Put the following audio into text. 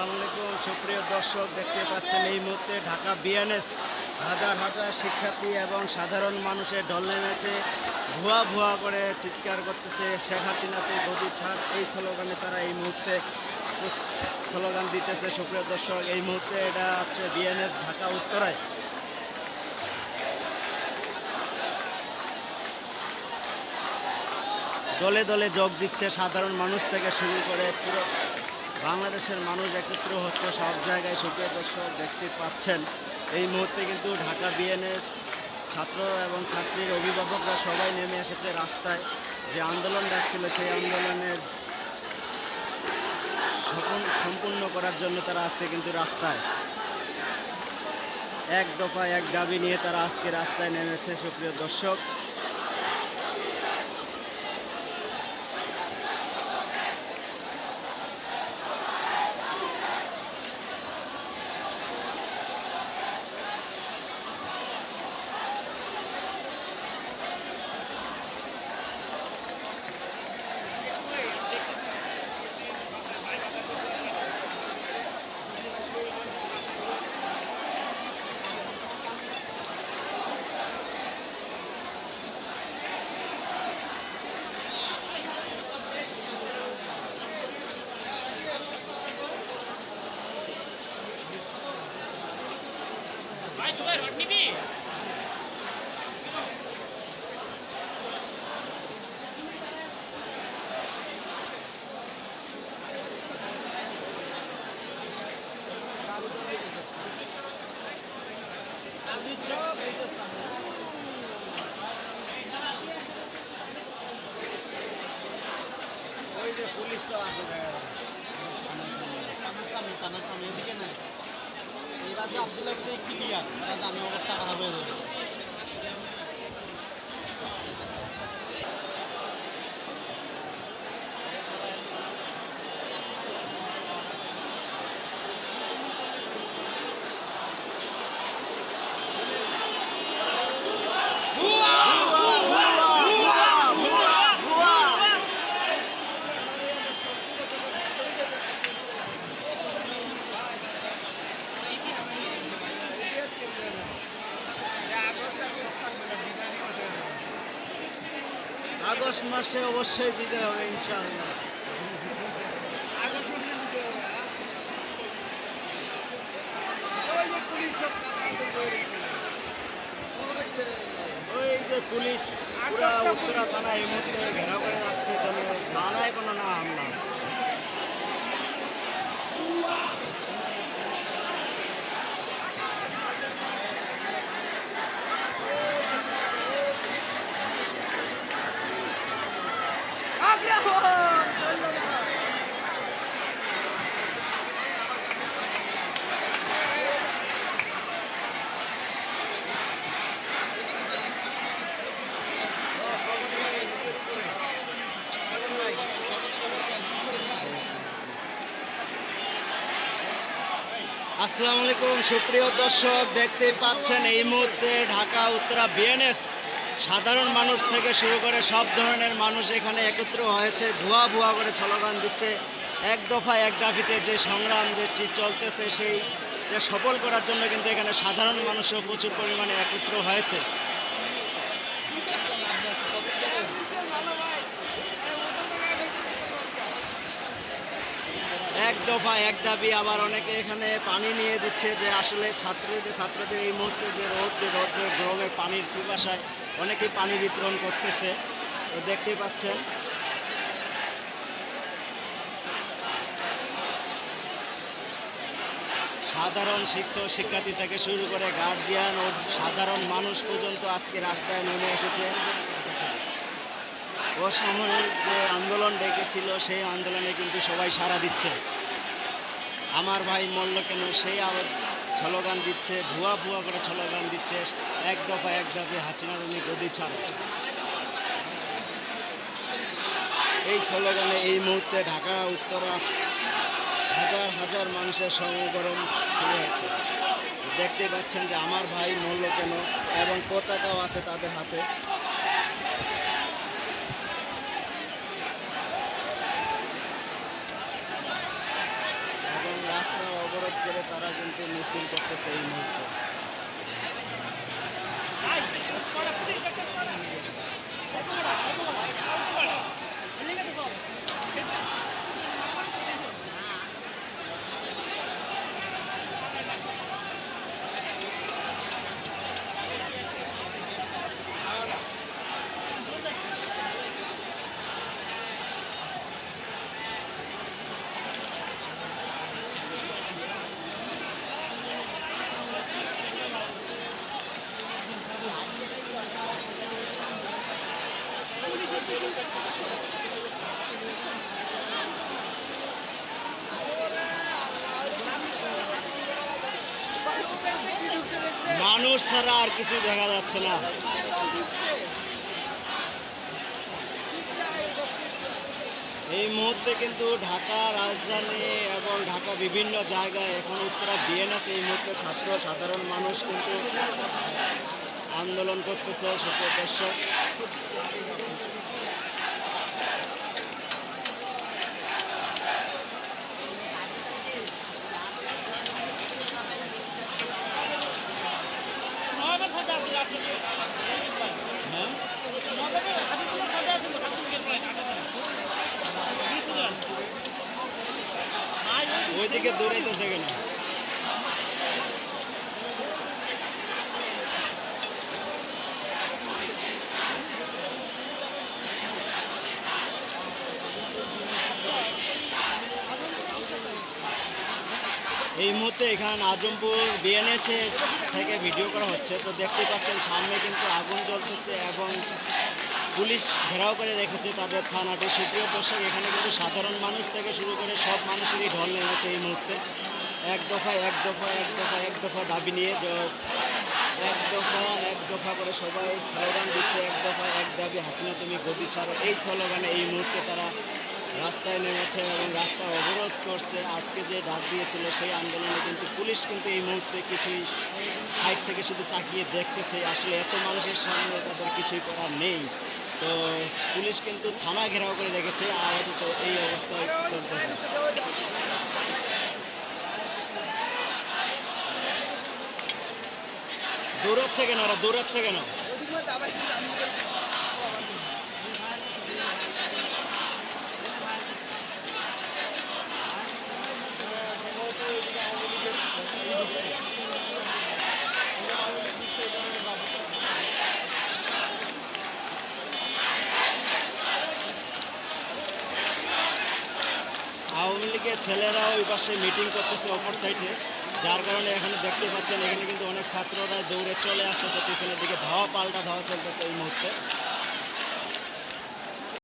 আসসালামু আলাইকুম। সুপ্রিয় দর্শক, দেখতে পাচ্ছেন এই মুহূর্তে ঢাকা বিএনএস হাজার হাজার শিক্ষার্থী এবং সাধারণ মানুষের ঢল নেমেছে। ভুয়া ভুয়া করে চিৎকার করতেছে শেখ হাসিনাতে গদি ছাড়। এই স্লোগানে তারা এই মুহূর্তে স্লোগান দিতেছে। সুপ্রিয় দর্শক, এই মুহূর্তে এটা হচ্ছে বিএনএস ঢাকা উত্তরায়। দলে দলে যোগ দিচ্ছে সাধারণ মানুষ থেকে শুরু করে পুরো বাংলাদেশের মানুষ একত্র হচ্ছে, সব জায়গায় সুপ্রিয় দর্শক দেখতে পাচ্ছেন। এই মুহূর্তে কিন্তু ঢাকা বিএনএস ছাত্র এবং ছাত্রীর অভিভাবকরা সবাই নেমে এসেছে রাস্তায়। যে আন্দোলন ডাকছিল সেই আন্দোলনের সম্পূর্ণ করার জন্য তারা আজকে কিন্তু রাস্তায়। এক দফা এক দাবি নিয়ে তারা আজকে রাস্তায় নেমেছে, সুপ্রিয় দর্শক। এদিকে নাই। এবার যে আব্দুল্লাহ ক্লিয়ার। এরা আমি অবস্থা খারাপ হয়ে যাবে। মাসে অবশ্যই বিজয় হবে, ইনশাআল্লাহ। ওই যে পুলিশ পুরা উত্তরা থানা এই মুহূর্তে ঘেরাও করে যাচ্ছে, চলে থানায় কোনো না হামলা। আসসালামু আলাইকুম, সুপ্রিয় দর্শক দেখতে পাচ্ছেন এই মুহূর্তে ঢাকা, উত্তরা, বিএনএস সাধারণ মানুষ থেকে শুরু করে সব ধরনের মানুষ এখানে একত্র হয়েছে, ভুয়া ভুয়া করে ছলগান দিচ্ছে। এক দফা এক দাবিতে যে সংগ্রাম যে চলতেছে সেই সফল করার জন্য কিন্তু এখানে সাধারণ মানুষও প্রচুর পরিমাণে একত্র হয়েছে এক দফা এক দাবি আবার অনেকে এখানে পানি নিয়ে দিচ্ছে যে আসলে ছাত্রদের ছাত্রদের এই মুহূর্তে যে রোদ রোদ্রে গরমে পানির পিপাসায় অনেকেই পানি বিতরণ করতেছে। তো দেখতেই পাচ্ছেন। সাধারণ শিক্ষক, শিক্ষার্থী থেকে শুরু করে গার্জিয়ান ও সাধারণ মানুষ পর্যন্ত আজকে রাস্তায় নেমে এসেছে। অসামরিক যে আন্দোলন ডেকেছিল, সেই আন্দোলনে কিন্তু সবাই সাড়া দিচ্ছে। আমার ভাই মল্ল কেন সেই আবার স্লোগান দিচ্ছে, ভুয়া ভুয়া করে স্লোগান দিচ্ছে, এক দফা এক দফে হাসিনার উনি গদি ছাড়। এই স্লোগানে এই মুহূর্তে ঢাকা, উত্তরা, হাজার হাজার মানুষের সমগরম শুরু হয়েছে। দেখতে পাচ্ছেন যে আমার ভাই মল্ল কেন এবং পতাকাও আছে তাদের হাতে এবং রাস্তা অবরোধ করে তারা কিন্তু মিছিল করতেছে এই মুহূর্তে। মানুষ ছাড়া আর কিছু দেখা যাচ্ছে না। এই মুহূর্তে কিন্তু ঢাকা রাজধানী এবং ঢাকা বিভিন্ন জায়গায় এখন উত্তরা বিএনএস এই মুহূর্তে ছাত্র, সাধারণ মানুষ কিন্তু আন্দোলন করতেছে সকল দর্শক হ্যাঁ ওইদিকে দৌড়াইতেছে কেন এই মুহূর্তে এখানে আজমপুর বিএনএসএ থেকে ভিডিও করা হচ্ছে। তো দেখতে পাচ্ছেন, সামনে কিন্তু আগুন জ্বলতেছে এবং পুলিশ ঘেরাও করে রেখেছে তাদের থানাটি। সুপ্রিয় দর্শক, এখানে কিন্তু সাধারণ মানুষ থেকে শুরু করে সব মানুষেরই ঢল নেমেছে এই মুহূর্তে। এক দফা এক দফা এক দফা এক দফা দাবি নিয়ে এক দফা এক দফা করে সবাই স্লোগান দিচ্ছে, এক দফা, এক দাবি, হাসিনা তুমি গদি ছাড়ো। এই স্লোগানে এই মুহূর্তে তারা রাস্তায় নেমেছে এবং রাস্তা অবরোধ করছে। আজকে যে ডাক দিয়েছিল সেই আন্দোলনে কিন্তু পুলিশ কিন্তু এই মুহূর্তে কিছুই সাইড থেকে শুধু তাকিয়ে দেখতেছে। আসলে এত মানুষের সামনে তাদের কিছুই করার নেই। তো পুলিশ কিন্তু থানা ঘেরাও করে রেখেছে আপাতত এই অবস্থায় চলতেছে। দৌড়াচ্ছে কেন ওরা? দৌড়াচ্ছে কেন? লীগের ছেলেরা ওই পাশে মিটিং করতেছে অপর সাইডে যার কারণে এখানে দেখতে পাচ্ছেন, এখানে কিন্তু অনেক ছাত্ররা দৌড়ে চলে আসতেছে, পিছনের দিকে ধাওয়া পাল্টা ধাওয়া চলতেছে এই মুহূর্তে।